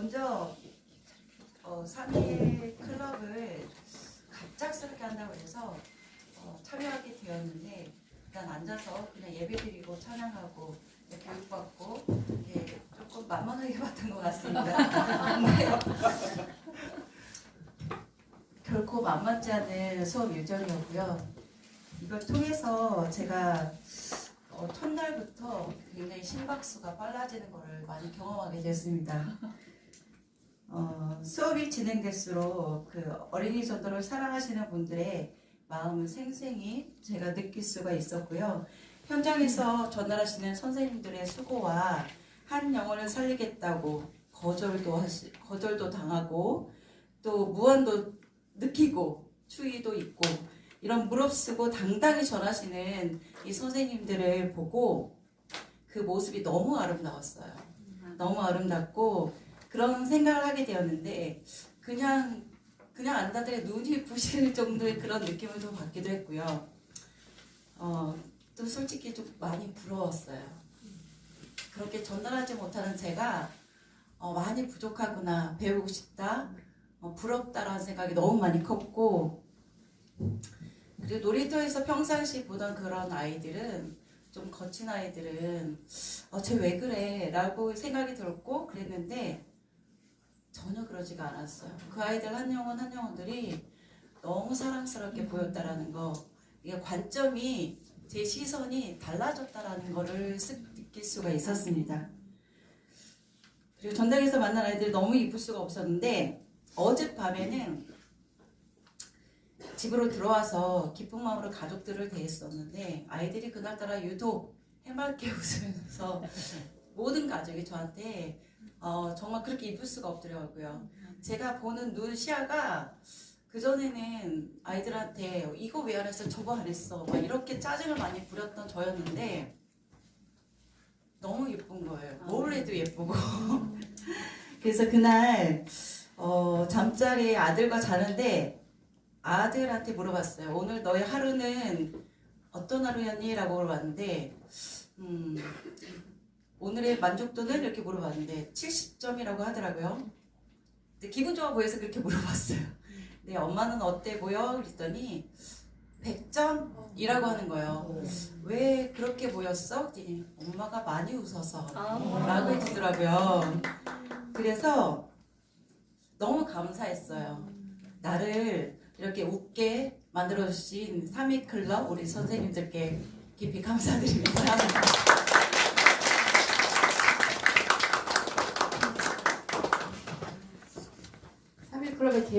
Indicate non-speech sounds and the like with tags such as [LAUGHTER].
먼저 어, 3일 클럽을 갑작스럽게 한다고 해서 어, 참여하게 되었는데 일단 앉아서 그냥 예배드리고 찬양하고 네, 교육받고 이렇게 조금 만만하게 [LAUGHS] 봤던 것 같습니다. [LAUGHS] 결코 만만치 않은 수업 일정이었고요. 이걸 통해서 제가 어, 첫날부터 굉장히 심박수가 빨라지는 것을 많이 경험하게 됐습니다. 어, 수업이 진행될수록 그 어린이 전도를 사랑하시는 분들의 마음을 생생히 제가 느낄 수가 있었고요. 현장에서 전달하시는 선생님들의 수고와 한 영혼을 살리겠다고 거절도 하시, 거절도 당하고 또 무언도 느끼고 추위도 있고 이런 무릅쓰고 당당히 전하시는 이 선생님들을 보고 그 모습이 너무 아름다웠어요. 너무 아름답고 그런 생각을 하게 되었는데 그냥 그냥 앉아들 눈이 부실 정도의 그런 느낌을 좀 받기도 했고요. 어, 또 솔직히 좀 많이 부러웠어요. 그렇게 전달하지 못하는 제가 어, 많이 부족하구나 배우고 싶다 어, 부럽다라는 생각이 너무 많이 컸고 그리고 놀이터에서 평상시 보던 그런 아이들은 좀 거친 아이들은 어, 쟤 왜 그래? 라고 생각이 들었고 그랬는데 전혀 그러지가 않았어요. 그 아이들 한 영혼 한 영혼들이 너무 사랑스럽게 보였다라는 거 이게 관점이 제 시선이 달라졌다라는 거를 쓱 느낄 수가 있었습니다. 그리고 전당에서 만난 아이들이 너무 이쁠 수가 없었는데 어젯밤에는 집으로 들어와서 기쁜 마음으로 가족들을 대했었는데 아이들이 그날따라 유독 해맑게 [LAUGHS] 웃으면서 모든 가족이 저한테 어, 정말 그렇게 이쁠 수가 없더라고요. 제가 보는 눈 시야가 그전에는 아이들한테 이거 왜 안 했어 저거 안 했어 막 이렇게 짜증을 많이 부렸던 저였는데 너무 예쁜 거예요. 뭘 해도 예쁘고 [LAUGHS] 그래서 그날 어, 잠자리에 아들과 자는데 아들한테 물어봤어요. 오늘 너의 하루는 어떤 하루였니? 라고 물어봤는데 음, 오늘의 만족도는 이렇게 물어봤는데 70점이라고 하더라고요. 근데 기분 좋아 보여서 그렇게 [LAUGHS] 물어봤어요. 근데 엄마는 어때 보여? 그랬더니 100점이라고 하는 거예요. 왜 그렇게 보였어? 그랬더니 엄마가 많이 웃어서 라고 해주더라고요. 그래서 너무 감사했어요. 나를 이렇게 웃게 만들어주신 3위 클럽 우리 선생님들께 깊이 감사드립니다. 클럽에 계속